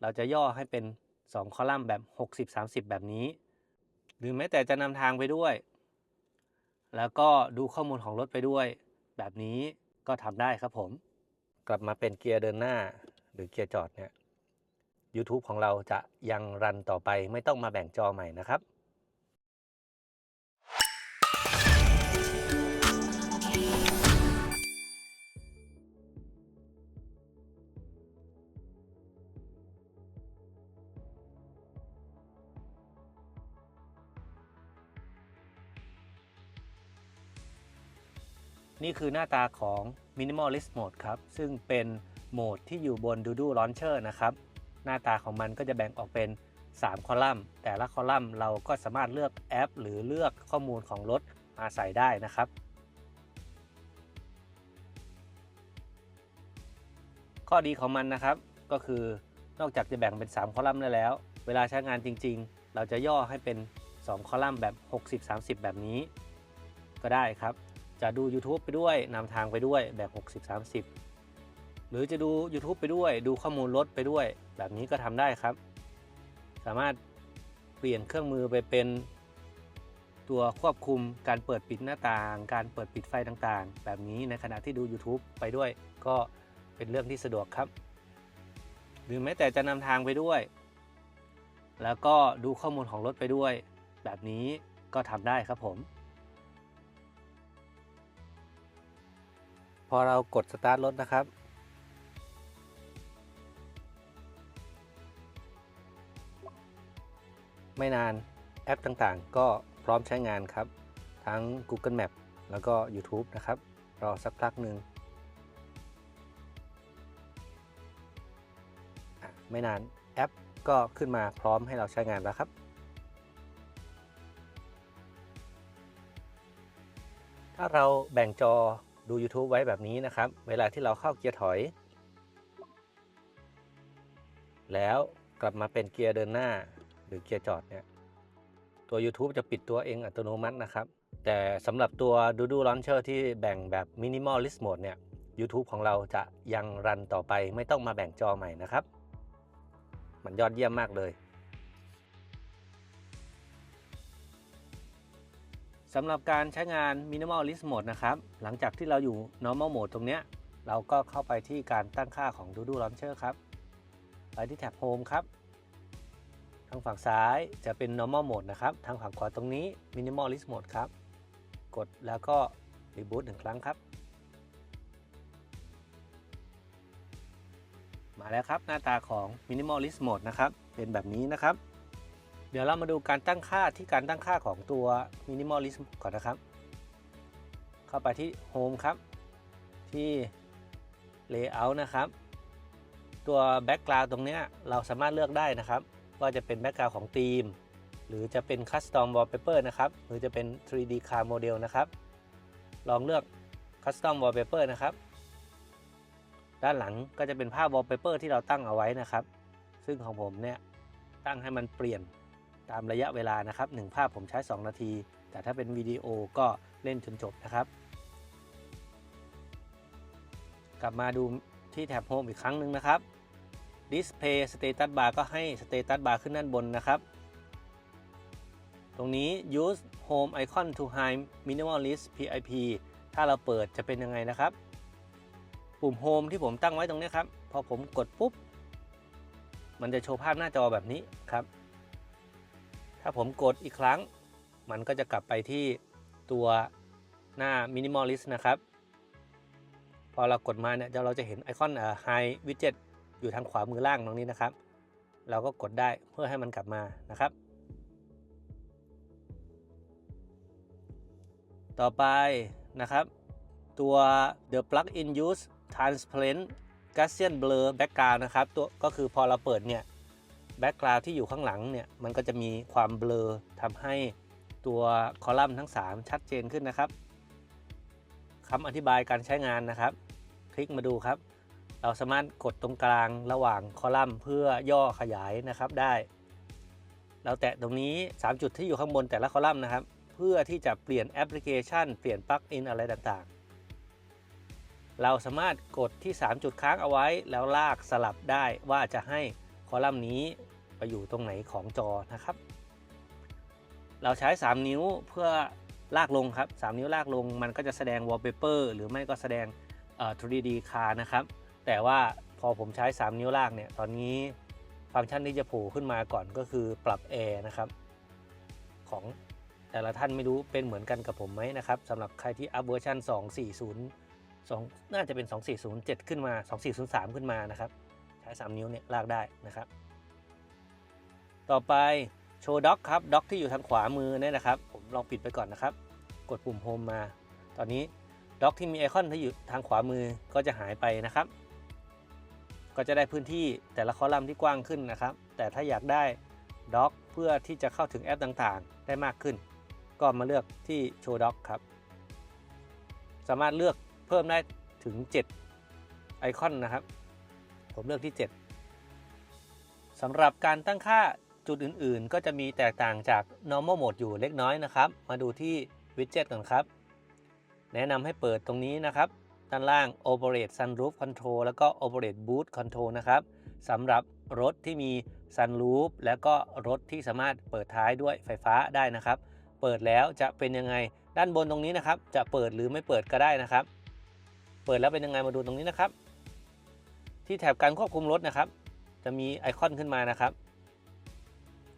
เราจะย่อให้เป็น 2 คอลัมน์แบบ 60 30 แบบนี้ หรือแม้แต่จะนำทางไปด้วย แล้วก็ดูข้อมูลของรถไปด้วย แบบนี้ก็ทำได้ครับผม กลับมาเป็นเกียร์เดินหน้า หรือเกียร์จอดเนี่ย YouTube ของเราจะยังรันต่อไปไม่ต้องมาแบ่งจอใหม่นะครับ นี่คือหน้าตาของ Minimalist Mode ครับ ซึ่งเป็นโหมดที่อยู่บน Doodoo Launcher นะครับ หน้าตาของมันก็จะแบ่งออกเป็น 3 คอลัมน์ แต่ละคอลัมน์เราก็สามารถเลือกแอป หรือเลือกข้อมูลของรถมาใส่ได้นะครับ ข้อดีของมันนะครับก็คือนอกจากจะแบ่งเป็น 3 คอลัมน์ได้แล้ว เวลาใช้งานจริง ๆ เราจะย่อให้เป็น 2 คอลัมน์แบบ 60-30 แบบนี้ ก็ได้ครับ จะดู YouTube ไปด้วยนำทางไปด้วยแบบ 60-30 หรือจะดู YouTube ไปด้วย ดูข้อมูลรถไปด้วย แบบนี้ก็ทำได้ครับ สามารถเปลี่ยนเครื่องมือไปเป็น ตัวควบคุมการเปิดปิดหน้าต่าง การเปิดปิดไฟต่างๆ แบบนี้ในขณะที่ดู YouTube ไปด้วย ก็เป็นเรื่องที่สะดวกครับ หรือแม้แต่จะนำทางไปด้วย แล้วก็ดูข้อมูลของรถไปด้วย แบบนี้ก็ทำได้ครับผม พอเรากดสตาร์ทรถนะครับ ไม่นานแอปต่างๆ ก็พร้อมใช้งานครับ ทั้ง Google Map แล้วก็ YouTube นะครับ รอสักพักหนึ่งอะไม่นานแอปก็ขึ้นมาพร้อมให้เราใช้งานแล้วครับ ถ้าเราแบ่งจอ ดู YouTube ไว้แบบนี้นะครับ เวลาที่เราเข้าเกียร์ถอย แล้วกลับมาเป็นเกียร์เดินหน้าหรือเกียร์จอดเนี่ยตัว YouTube จะปิดตัวเองอัตโนมัตินะครับ แต่สำหรับตัว Doodoo Launcher ที่แบ่งแบบ Minimalist Mode เนี่ย YouTube ของเราจะยังรันต่อไปไม่ต้องมาแบ่งจอใหม่นะครับ มันยอดเยี่ยมมากเลย สำหรับการใช้งาน Minimalist Mode นะครับ หลังจากที่เราอยู่ Normal Mode ตรงเนี้ย เราก็เข้าไปที่การตั้งค่าของ Doodoo Launcher ครับ ไปที่แท็บ Home ครับ ทางฝั่งซ้ายจะเป็น normal mode นะครับ ทางฝั่งขวาตรงนี้ minimalist mode ครับ กดแล้วก็ reboot หนึ่งครั้งครับ มาแล้วครับหน้าตาของ minimalist mode นะครับ เป็นแบบนี้นะครับ เดี๋ยวเรามาดูการตั้งค่าที่การตั้งค่าของตัว minimalist ก่อนนะครับ เข้าไปที่ home ครับ ที่ layout นะครับ ตัว background ตรงนี้เราสามารถเลือกได้นะครับ ว่าจะเป็นแบ็กกราวของธีม หรือจะเป็นคัสตอมวอลเปเปอร์นะครับ หรือจะเป็น 3D car model นะครับ ลองเลือกคัสตอมวอลเปเปอร์นะครับ ด้านหลังก็จะเป็นภาพวอลเปเปอร์ที่เราตั้งเอาไว้นะครับ ซึ่งของผมเนี่ยตั้งให้มันเปลี่ยน ตามระยะเวลานะครับ1ภาพผมใช้ 2 นาที แต่ถ้าเป็นวิดีโอก็เล่นจนจบนะครับ กลับมาดูที่แท็บ Home อีกครั้งหนึ่งนะครับ Display Status Bar ก็ให้ Status Bar ขึ้นด้านบนนะครับ ตรงนี้ Use Home Icon to hide Minimalist PIP ถ้าเราเปิดจะเป็นยังไงนะครับ ปุ่ม Home ที่ผมตั้งไว้ตรงนี้ครับ พอผมกดปุ๊บ มันจะโชว์ภาพหน้าจอแบบนี้ครับ ถ้าผมกดอีกครั้ง มันก็จะกลับไปที่ตัวหน้า Minimalist นะครับ พอเรากดมาเนี่ยเราจะเห็นไอคอน Hide Widget อยู่ทางขวามือล่างตรงนี้นะครับ เราก็กดได้เพื่อให้มันกลับมานะครับ ต่อไปนะครับ ตัว the plug-in use transparent Gaussian blur background นะครับ ตัวก็คือพอเราเปิดเนี่ย background ที่อยู่ข้างหลังเนี่ยมันก็จะมีความเบลอทำให้ตัวคอลัมน์ทั้ง 3 ชัดเจนขึ้นนะครับคำอธิบายการใช้งานนะครับ คลิกมาดูครับ เราสามารถกดตรงกลางระหว่างคอลัมน์เพื่อย่อขยายนะครับได้ เราแตะตรงนี้ 3 จุดที่อยู่ข้างบนแต่ละคอลัมน์นะครับ เพื่อที่จะเปลี่ยนแอปพลิเคชัน เปลี่ยนปลั๊กอินอะไรต่างๆ เราสามารถกดที่ 3 จุดค้างเอาไว้ แล้วลากสลับได้ว่าจะให้คอลัมน์นี้ ไปอยู่ตรงไหนของจอนะครับ เราใช้ 3 นิ้วเพื่อลากลงครับ 3 นิ้วลากลงมันก็จะแสดง wallpaper หรือไม่ก็แสดง 3D car นะครับ แต่ว่าพอผมใช้ 3 นิ้วลากเนี่ย ตอนนี้ฟังก์ชันที่จะโผล่ขึ้นมาก่อนก็คือปรับแอร์นะครับ ของแต่ละท่านไม่รู้เป็นเหมือนกันกับผมไหมนะครับสำหรับใครที่อัพเวอร์ชัน240 2 น่าจะเป็น 2407 ขึ้นมา 2403 ขึ้นมานะครับ ใช้ 3 นิ้วเนี่ยลากได้นะครับ ต่อไปโชว์ด็อกครับด็อกที่อยู่ทางขวามือเนี่ยนะครับ ผมลองปิดไปก่อนนะครับ กดปุ่มโฮมมา ตอนนี้ด็อกที่มีไอคอนที่อยู่ทางขวามือก็จะหายไปนะครับ ก็จะได้พื้นที่แต่ละคอลัมน์ที่กว้างขึ้นนะครับ แต่ถ้าอยากได้ด็อกเพื่อที่จะเข้าถึงแอปต่างๆ ได้มากขึ้น ก็มาเลือกที่โชว์ด็อกครับ สามารถเลือกเพิ่มได้ถึง 7 ไอคอนนะครับ ผมเลือกที่ 7สำหรับการตั้งค่า จุดอื่นๆ ก็จะมีแตกต่างจาก normal mode อยู่เล็กน้อยนะครับ มาดูที่ widget ก่อนครับ แนะนำให้เปิดตรงนี้นะครับ ด้านล่าง operate sunroof control แล้วก็ operate boot control นะครับสำหรับรถที่มี sunroof แล้วก็รถที่สามารถเปิดท้ายด้วยไฟฟ้าได้นะครับ เปิดแล้วจะเป็นยังไง ด้านบนตรงนี้นะครับ จะเปิดหรือไม่เปิดก็ได้นะครับ เปิดแล้วเป็นยังไงมาดูตรงนี้นะครับ ที่แถบการควบคุมรถนะครับ จะมีไอคอนขึ้นมานะครับ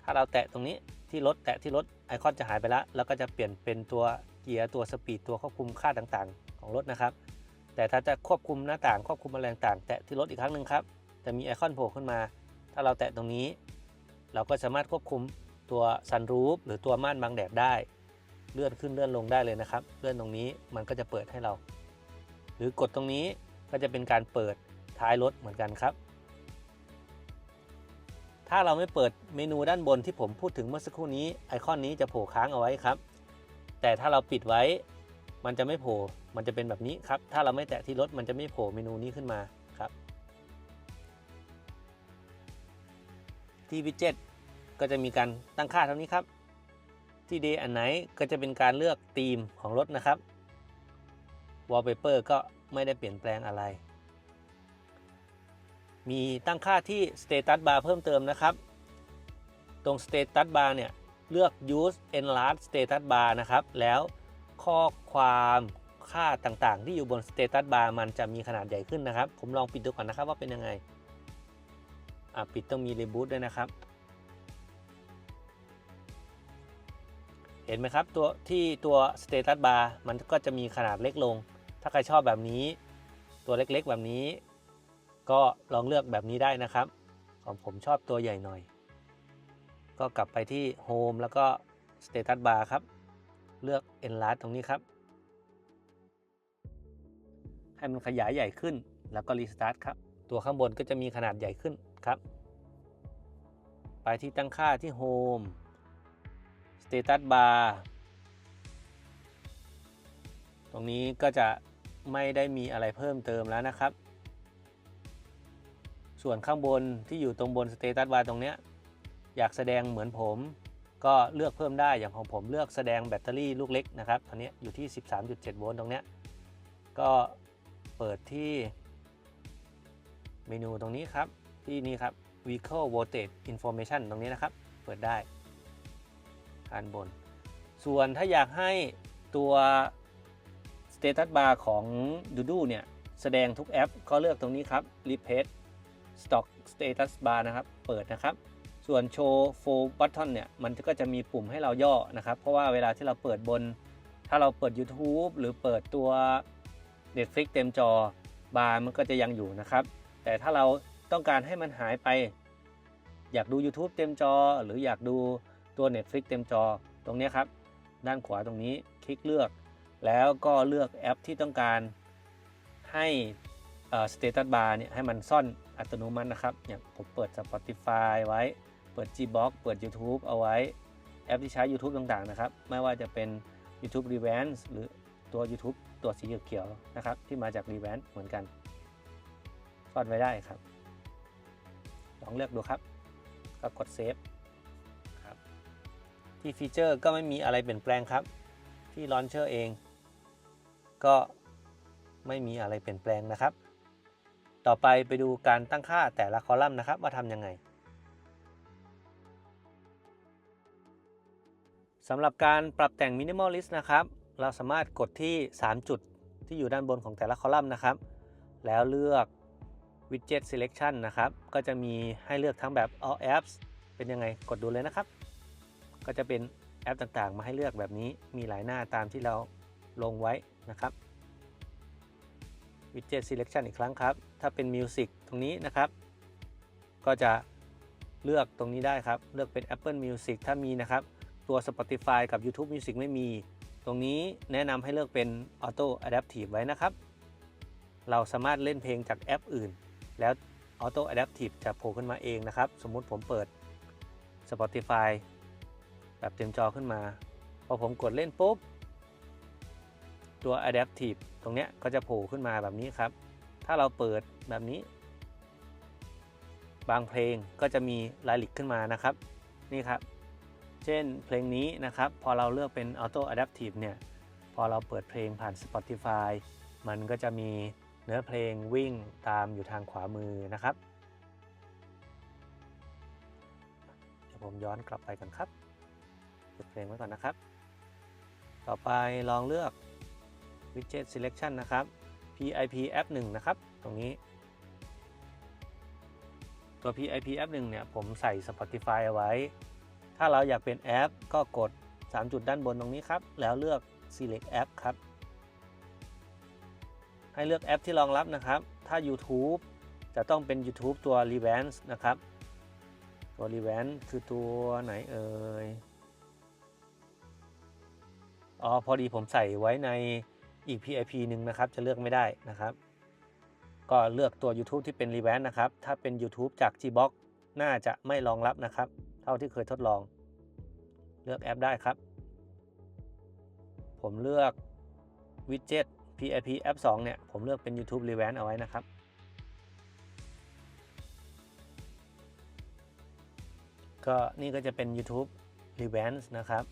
ถ้าเราแตะตรงนี้ที่รถแตะที่รถไอคอนจะหายไปแล้วแล้วก็จะเปลี่ยนเป็นตัวเกียร์ตัวสปีดตัวควบคุมค่าต่างๆ ของรถนะครับ แต่ถ้าจะควบคุมหน้าต่างควบคุมอะไรต่างแตะที่รถอีกครั้งหนึ่งครับจะมีไอคอนโผล่ขึ้นมา ถ้าเราแตะตรงนี้ เราก็สามารถควบคุมตัวซันรูฟหรือตัวม่านบังแดดได้ เลื่อนขึ้นเลื่อนลงได้เลยนะครับ เลื่อนตรงนี้มันก็จะเปิดให้เรา หรือกดตรงนี้ก็จะเป็นการเปิดท้ายรถเหมือนกันครับ ถ้าเราไม่เปิดเมนูด้านบนที่ผมพูดถึงเมื่อสักครู่นี้ไอคอนนี้จะโผล่ค้างเอาไว้ครับ แต่ถ้าเราปิดไว้มันจะไม่โผล่ มันจะเป็นแบบนี้ครับ ถ้าเราไม่แตะที่รถมันจะไม่โผล่เมนูนี้ขึ้นมาครับ ที่วิดเจ็ตก็จะมีการตั้งค่าเท่านี้ครับ ที่ day อันไหนก็จะเป็นการเลือกธีมของรถนะครับ wallpaper ก็ไม่ได้เปลี่ยนแปลงอะไร มีตั้งค่าที่ status bar เพิ่มเติมนะครับ ตรง status bar เนี่ย เลือก use enlarge status bar นะครับ แล้วข้อความค่าต่างๆ ที่อยู่บน status bar มันจะมีขนาดใหญ่ขึ้นนะครับ ผมลองปิดดูก่อนนะครับว่าเป็นยังไง อะ ปิดต้องมี reboot ด้วยนะครับ เห็นไหมครับตัวที่ตัว status bar มันก็จะมีขนาดเล็กลง ถ้าใครชอบแบบนี้ ตัวเล็กๆแบบนี้ ก็ลองเลือกแบบนี้ได้นะครับ ของผมชอบตัวใหญ่หน่อย ก็กลับไปที่ Home แล้วก็ Status Bar ครับ เลือก Enlarge ตรงนี้ครับ ให้มันขยายใหญ่ขึ้นแล้วก็ Restart ครับ ตัวข้างบนก็จะมีขนาดใหญ่ขึ้นครับ ไปที่ตั้งค่าที่ Home Status Bar ตรงนี้ก็จะไม่ได้มีอะไรเพิ่มเติมแล้วนะครับ ส่วนข้างบนที่อยู่ตรงบน Status Bar ตรงเนี้ยอยากแสดงเหมือนผม ก็เลือกเพิ่มได้อย่างของผมเลือกแสดงแบตเตอรี่ลูกเล็กนะครับตอนนี้อยู่ที่ 13.7 โวลต์ตรงเนี้ยก็เปิดที่เมนูตรงนี้ครับ ที่นี่ครับ Vehicle Voltage Information ตรงนี้นะครับ เปิดได้ด้านบน ส่วนถ้าอยากให้ตัว Status Bar ของ Dudu เนี่ย แสดงทุกแอป ก็เลือกตรงนี้ครับ Replace Stock Status Bar นะครับ เปิดนะครับ ส่วน Show Full Button เนี่ย มันก็จะมีปุ่มให้เราย่อนะครับ เพราะว่าเวลาที่เราเปิดบน ถ้าเราเปิด YouTube หรือเปิดตัว Netflix เต็มจอบาร์มันก็จะยังอยู่นะครับ แต่ถ้าเราต้องการให้มันหายไป อยากดู YouTube เต็มจอ หรืออยากดูตัว Netflix เต็มจอตรงนี้ครับ ด้านขวาตรงนี้คลิกเลือก แล้วก็เลือกแอปที่ต้องการให้สเตตัสบาร์เนี่ยให้มันซ่อน อัตโนมัตินะครับอย่างผมเปิด Spotify ไว้ เปิด Gbox เปิด YouTube เอาไว้ แอปที่ใช้ YouTube ต่างๆนะครับ ไม่ว่าจะเป็น YouTube r e v a n c e หรือตัว YouTube ตัวสีเขียวนะครับ ที่มาจาก r e v a n c e เหมือนกันซ่อนไว้ได้ครับ ลองเลือกดูครับ ก็กดเซฟครับ ที่ฟีเจอร์ก็ไม่มีอะไรเปลี่ยนแปลงครับ ที่ลอนเชอร์เอง ก็ไม่มีอะไรเปลี่ยนแปลงนะครับ ต่อไปไปดูการตั้งค่าแต่ละคอลัมน์นะครับ ว่าทำยังไงสำหรับการปรับแต่งมินิมอลลิสต์นะครับ เราสามารถกดที่ 3 จุดที่อยู่ด้านบนของแต่ละคอลัมน์นะครับ แล้วเลือก Widget Selection นะครับ ก็จะมีให้เลือกทั้งแบบ All Apps เป็นยังไงกดดูเลยนะครับ ก็จะเป็นแอปต่างๆ มาให้เลือกแบบนี้มีหลายหน้าตามที่เราลงไว้นะครับ Widget Selection อีกครั้งครับ ถ้าเป็น Music ตรงนี้นะครับ ก็จะเลือกตรงนี้ได้ครับ เลือกเป็น Apple Music ถ้ามีนะครับ ตัว Spotify กับ YouTube Music ไม่มี ตรงนี้แนะนำให้เลือกเป็น Auto Adaptive ไว้นะครับ เราสามารถเล่นเพลงจากแอปอื่น แล้ว Auto Adaptive จะโผล่ขึ้นมาเองนะครับ สมมุติผมเปิด Spotify แบบเต็มจอขึ้นมา พอผมกดเล่นปุ๊บ ตัว Adaptive ตรงเนี้ยก็จะโผล่ขึ้นมาแบบนี้ครับ ถ้าเราเปิดแบบนี้ บางเพลงก็จะมีรายละเอียดขึ้นมานะครับ นี่ครับ เช่นเพลงนี้นะครับ พอเราเลือกเป็น Auto Adaptive เนี่ย พอเราเปิดเพลงผ่าน Spotify มันก็จะมีเนื้อเพลงวิ่งตามอยู่ทางขวามือนะครับ เดี๋ยวผมย้อนกลับไปกันครับหยุดเพลงไว้ก่อนนะครับ ต่อไปลองเลือก Widget Selection นะครับ PIP App 1นะครับ ตรงนี้ ตัว PIP App 1เนี่ย ผมใส่ Spotify เอาไว้ ถ้าเราอยากเป็นแอป ก็กด 3 จุดด้านบนตรงนี้ครับ แล้วเลือก Select App ครับ ให้เลือกแอปที่รองรับนะครับ ถ้า YouTube จะต้องเป็น YouTube ตัว r e v a n c e นะครับ ตัว r e v a n c e คือตัวไหนเอ่ยอ๋อพอดีผมใส่ไว้ใน อีก PIP หนึ่งนะครับ จะเลือกไม่ได้นะครับ ก็เลือกตัว YouTube ที่เป็น r e v a n นะครับ ถ้าเป็น YouTube จาก Gbox น่าจะไม่รองรับนะครับ เท่าที่เคยทดลอง เลือกแอปได้ครับ ผมเลือก Widget PIP App 2เนี่ย ผมเลือกเป็น YouTube r e v a n เอาไว้นะครับ ก็นี่ก็จะเป็น YouTube r e v a n นะครับ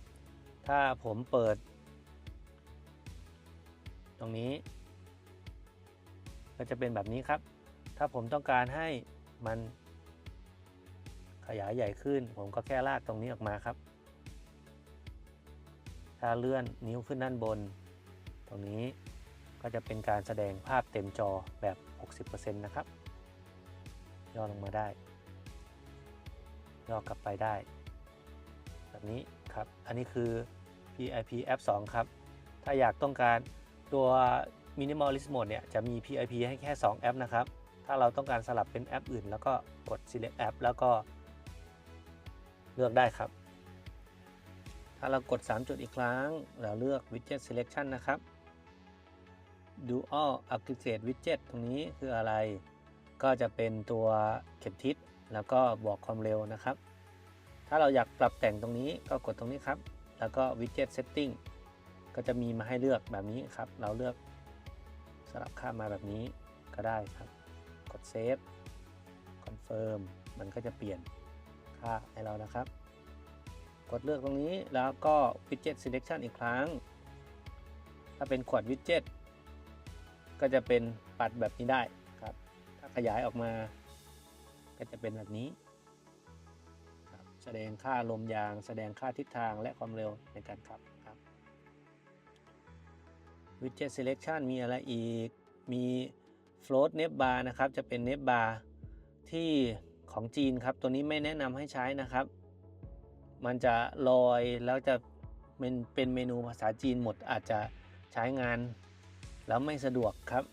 ถ้าผมเปิด ตรงนี้ ก็จะเป็นแบบนี้ครับ ถ้าผมต้องการให้มันขยายใหญ่ขึ้น ผมก็แค่ลากตรงนี้ออกมาครับ ถ้าเลื่อนนิ้วขึ้นด้านบน ตรงนี้ก็จะเป็นการแสดงภาพเต็มจอแบบ 60%นะครับ ย่อลงมาได้ ย่อกลับไปได้ แบบนี้ครับ อันนี้คือ PIP App 2 ครับ ถ้าอยากต้องการ ตัว Minimalist Mode เนี่ยจะมี PIP ให้แค่ 2 แอปนะครับ ถ้าเราต้องการสลับเป็นแอปอื่น แล้วก็กด Select App แล้วก็เลือกได้ครับ ถ้าเรากด 3 จุดอีกครั้งแล้วเลือก Widget Selection นะครับ Dual Aggregate Widget ตรงนี้คืออะไร ก็จะเป็นตัวเข็มทิศ แล้วก็บอกความเร็วนะครับ ถ้าเราอยากปรับแต่งตรงนี้ก็กดตรงนี้ครับ แล้วก็ Widget Setting ก็จะมีมาให้เลือกแบบนี้ครับ เราเลือกสลับค่ามาแบบนี้ก็ได้ครับ กด Save Confirm มันก็จะเปลี่ยนค่าให้เรานะครับ กดเลือกตรงนี้แล้วก็ Widget Selection อีกครั้ง ถ้าเป็นขวด Widget ก็จะเป็นปัดแบบนี้ได้ครับ ถ้าขยายออกมา ก็จะเป็นแบบนี้แสดงค่าลมยาง แสดงค่าทิศทางและความเร็วในการขับ Widget Selection มีอะไรอีก มี Float Nep Bar นะครับ จะเป็น Nep Bar ที่ของจีนครับ ตัวนี้ไม่แนะนำให้ใช้นะครับ มันจะลอยแล้วจะเป็นเป็นเมนูภาษาจีนหมดอาจจะใช้งาน แล้วไม่สะดวกครับ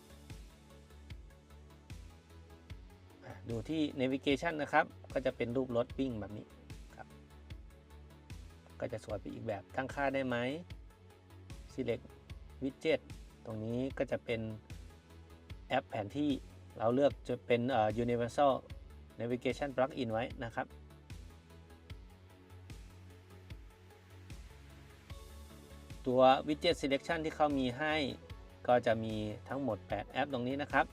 ดูที่ navigation นะครับ ก็จะเป็นรูปรถวิ่งแบบนี้ครับ ก็จะสวยไปอีกแบบตั้งค่าได้ไหม select widget ตรงนี้ก็จะเป็นแอปแผนที่เราเลือกจะเป็น universal navigation plugin ไว้นะครับ ตัว widget selection ที่เขามีให้ก็จะมีทั้งหมด 8 แอปตรงนี้นะครับ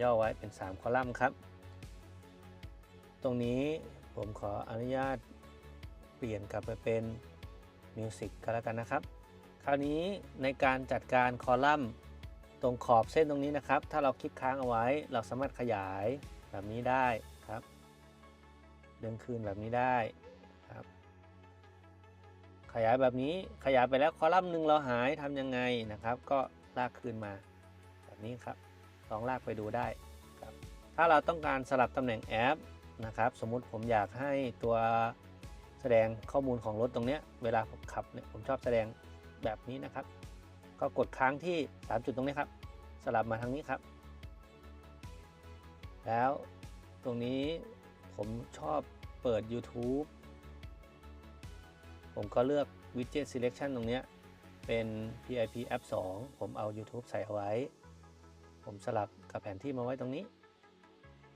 ย่อไว้เป็น 3 คอลัมน์ครับ ตรงนี้ผมขออนุญาตเปลี่ยนกลับไปเป็น Music ก็แล้วกันนะครับ คราวนี้ในการจัดการคอลัมน์ตรงขอบเส้นตรงนี้นะครับ ถ้าเราคลิกค้างเอาไว้ เราสามารถขยายแบบนี้ได้ครับเดินคืนแบบนี้ได้ครับ ขยายแบบนี้ขยายไปแล้วคอลัมน์หนึ่งเราหายทำยังไงนะครับ ก็ลากคืนมาแบบนี้ครับลองลากไปดูได้ครับถ้าเราต้องการสลับตำแหน่งแอปนะครับ สมมุติผมอยากให้ตัวแสดงข้อมูลของรถตรงเนี้ยเวลาผม ขับเนี่ยผมชอบแสดงแบบนี้นะครับ ก็กดค้างที่ 3 จุดตรงนี้ครับ สลับมาทางนี้ครับ แล้วตรงนี้ผมชอบเปิด YouTube ผมก็เลือก Widget Selection ตรงนี้เป็น PIP App 2 ผมเอา YouTube ใส่เอาไว้ ผมสลับกับแผนที่มาไว้ตรงนี้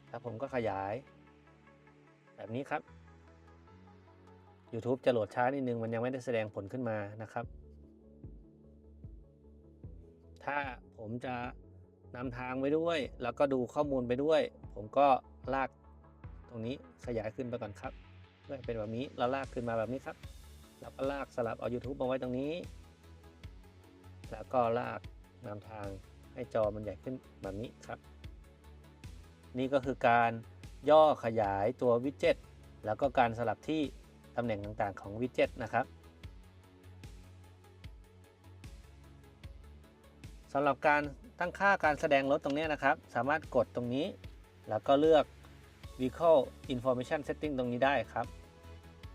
แล้วผมก็ขยาย แบบนี้ครับ YouTube จะโหลดช้านิดนึง มันยังไม่ได้แสดงผลขึ้นมานะครับ ถ้าผมจะนำทางไปด้วย แล้วก็ดูข้อมูลไปด้วย ผมก็ลากตรงนี้ขยายขึ้นไปก่อนครับเพื่อเป็นแบบนี้เราลากขึ้นมาแบบนี้ครับ แล้วก็ลากสลับเอา YouTube มาไว้ตรงนี้ แล้วก็ลากนำทางให้จอมันใหญ่ขึ้นแบบนี้ครับ นี่ก็คือการย่อขยายตัววิดเจ็ตแล้วก็การสลับที่ ตำแหน่งต่างๆของวิดเจ็ตนะครับสำหรับการตั้งค่าการแสดงรถตรงนี้นะครับ สามารถกดตรงนี้ แล้วก็เลือก Vehicle Information Setting ตรงนี้ได้ครับ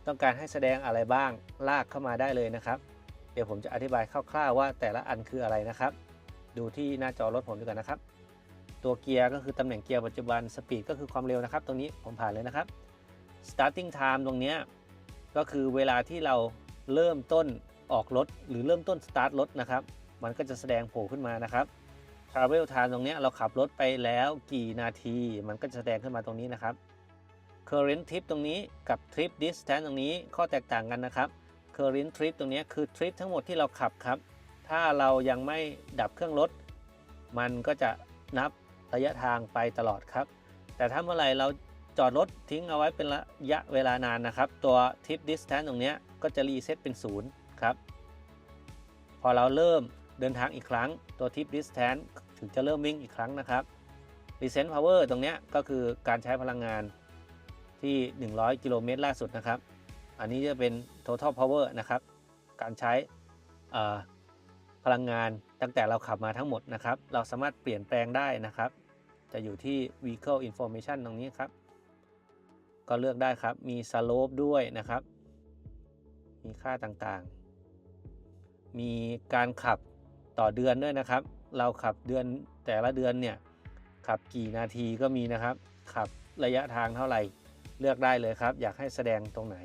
ต้องการให้แสดงอะไรบ้างลากเข้ามาได้เลยนะครับ เดี๋ยวผมจะอธิบายคร่าวๆว่าแต่ละอันคืออะไรนะครับ ดูที่หน้าจอรถผมดีกว่านะครับ ตัวเกียร์ก็คือตำแหน่งเกียร์ปัจจุบันสปีดก็คือความเร็วนะครับ ตรงนี้ผมผ่านเลยนะครับ starting time ตรงนี้ ก็คือเวลาที่เราเริ่มต้นออกรถหรือเริ่มต้น start รถนะครับ มันก็จะแสดงโผล่ขึ้นมานะครับ travel time ตรงนี้เราขับรถไปแล้วกี่นาที มันก็จะแสดงขึ้นมาตรงนี้นะครับ current trip ตรงนี้กับ trip distance ตรงนี้ข้อแตกต่างกันนะครับ current trip ตรงนี้คือ trip ทั้งหมดที่เราขับครับ ถ้าเรายังไม่ดับเครื่องรถ มันก็จะนับระยะทางไปตลอดครับ แต่ถ้าเมื่อไหร่เรา จอดรถทิ้งเอาไว้เป็นระยะเวลานานนะครับ ตัว trip distance ตรงนี้ก็จะรีเซ็ตเป็นศูนย์ครับ พอเราเริ่มเดินทางอีกครั้งตัว trip distance ถึงจะเริ่มวิ่งอีกครั้งนะครับ recent power ตรงนี้ก็คือการใช้พลังงานที่ 100 กิโลเมตรล่าสุดนะครับ อันนี้จะเป็น total power นะครับ การใช้พลังงานตั้งแต่เราขับมาทั้งหมดนะครับ เราสามารถเปลี่ยนแปลงได้นะครับ จะอยู่ที่ vehicle information ตรงนี้ครับ ก็เลือกได้ครับ มี slope ด้วยนะครับ มีค่าต่างๆ มีการขับต่อเดือนด้วยนะครับ เราขับเดือนแต่ละเดือนเนี่ย ขับกี่นาทีก็มีนะครับ ขับระยะทางเท่าไหร่เลือกได้เลยครับ อยากให้แสดงตรงไหน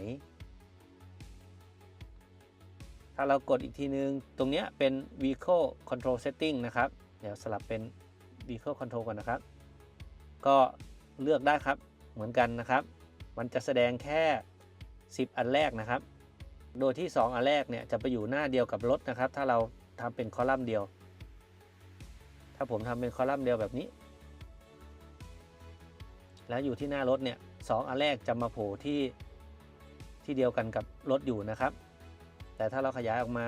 ถ้าเรากดอีกทีนึง ตรงนี้เป็น vehicle control setting นะครับ เดี๋ยวสลับเป็น vehicle control ก่อนนะครับ ก็เลือกได้ครับเหมือนกันนะครับ มันจะแสดงแค่ 10 อันแรกนะครับ โดยที่ 2 อันแรกเนี่ยจะไปอยู่หน้าเดียวกับรถนะครับ ถ้าเราทำเป็นคอลัมน์เดียว ถ้าผมทำเป็นคอลัมน์เดียวแบบนี้ แล้วอยู่ที่หน้ารถเนี่ยสองอันแรกจะมาโผล่ที่ที่เดียวกันกับรถอยู่นะครับ แต่ถ้าเราขยายออกมา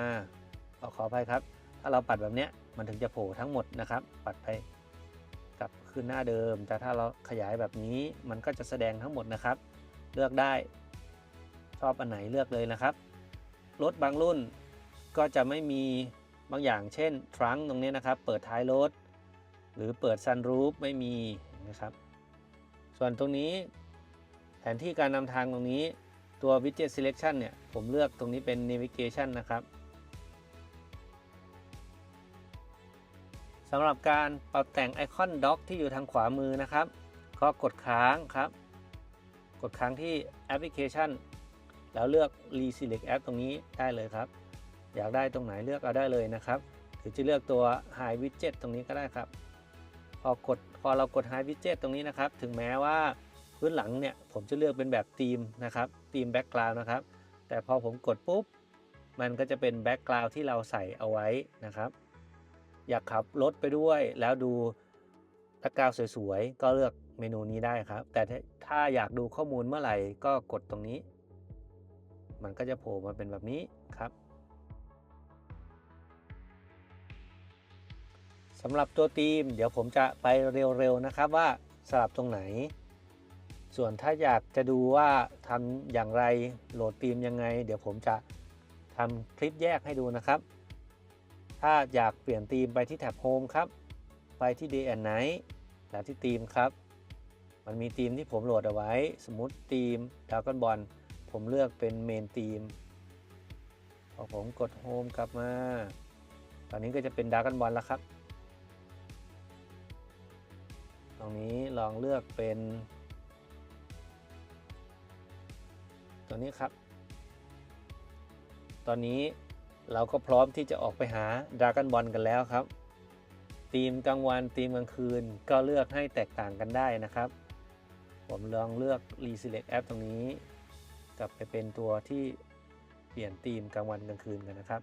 เอขอไปครับ ถ้าเราปัดแบบเนี้ยมันถึงจะโผล่ทั้งหมดนะครับ ปัดไปกลับขึ้นหน้าเดิม แต่ถ้าเราขยายแบบนี้มันก็จะแสดงทั้งหมดนะครับ เลือกได้ ชอบอันไหนเลือกเลยนะครับ รถบางรุ่นก็จะไม่มีบางอย่างเช่นทรังตรงนี้นะครับ เปิดท้ายรถ หรือเปิดซันรูฟไม่มีนะครับ ส่วนตรงนี้แผนที่การนำทางตรงนี้ตัว Widget Selection เนี่ย ผมเลือกตรงนี้เป็น Navigation นะครับสำหรับการปรับแต่งไอคอนด็อกที่อยู่ทางขวามือนะครับ ก็กดค้างครับ กดค้างที่แอปพลิเคชัน แล้วเลือก Reselect App ตรงนี้ได้เลยครับ อยากได้ตรงไหนเลือกเอาได้เลยนะครับ หรือจะเลือกตัว High Widget ตรงนี้ก็ได้ครับ พอกดพอเรากด High Widget ตรงนี้นะครับ ถึงแม้ว่าพื้นหลังเนี่ยผมจะเลือกเป็นแบบธีมนะครับธีมแบ็กกราวน์นะครับ แต่พอผมกดปุ๊บ มันก็จะเป็นแบ็กกราวน์ที่เราใส่เอาไว้นะครับ อยากขับรถไปด้วยแล้วดูแบ็กราวสวยๆ ก็เลือก เมนูนี้ได้ครับ แต่ถ้าอยากดูข้อมูลเมื่อไหร่ก็กดตรงนี้ มันก็จะโผล่มาเป็นแบบนี้ครับสำหรับตัวธีม เดี๋ยวผมจะไปเร็วๆนะครับว่าสลับตรงไหน ส่วนถ้าอยากจะดูว่าทำอย่างไรโหลดธีมยังไง เดี๋ยวผมจะทำคลิปแยกให้ดูนะครับ ถ้าอยากเปลี่ยนธีมไปที่แท็บ Home ครับ ไปที่ Day and Night แล้วที่ธีมครับ มันมีธีมที่ผมโหลดเอาไว้ สมมติธีมดาวกันบอลผมเลือกเป็นเมนธีมพอผมกด Home กลับมา ตอนนี้ก็จะเป็นดาวกันบอลแล้วครับ ตรงนี้ลองเลือกเป็น ตัวนี้ครับ ตอนนี้เราก็พร้อมที่จะออกไปหาดราก้อนบอลกันแล้วครับทีมกลางวันทีมกลางคืนก็เลือกให้แตกต่างกันได้นะครับ ผมลองเลือก Reselect App ตรงนี้ กลับไปเป็นตัวที่เปลี่ยนธีมกลางวันกลางคืนกันนะครับ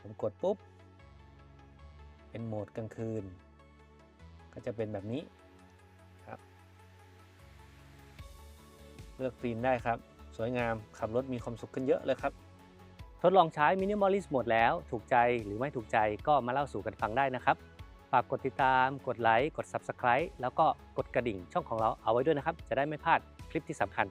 ผมกดปุ๊บ เป็นโหมดกลางคืน ก็จะเป็นแบบนี้ครับ เลือกธีมได้ครับ สวยงามขับรถมีความสุขขึ้นเยอะเลยครับ ทดลองใช้ Minimalist Mode แล้ว ถูกใจหรือไม่ถูกใจก็มาเล่าสู่กันฟังได้นะครับ ฝากกดติดตาม กดไลค์ กด Subscribe แล้วก็กดกระดิ่งช่องของเราเอาไว้ด้วยนะครับ จะได้ไม่พลาดคลิปที่สำคัญ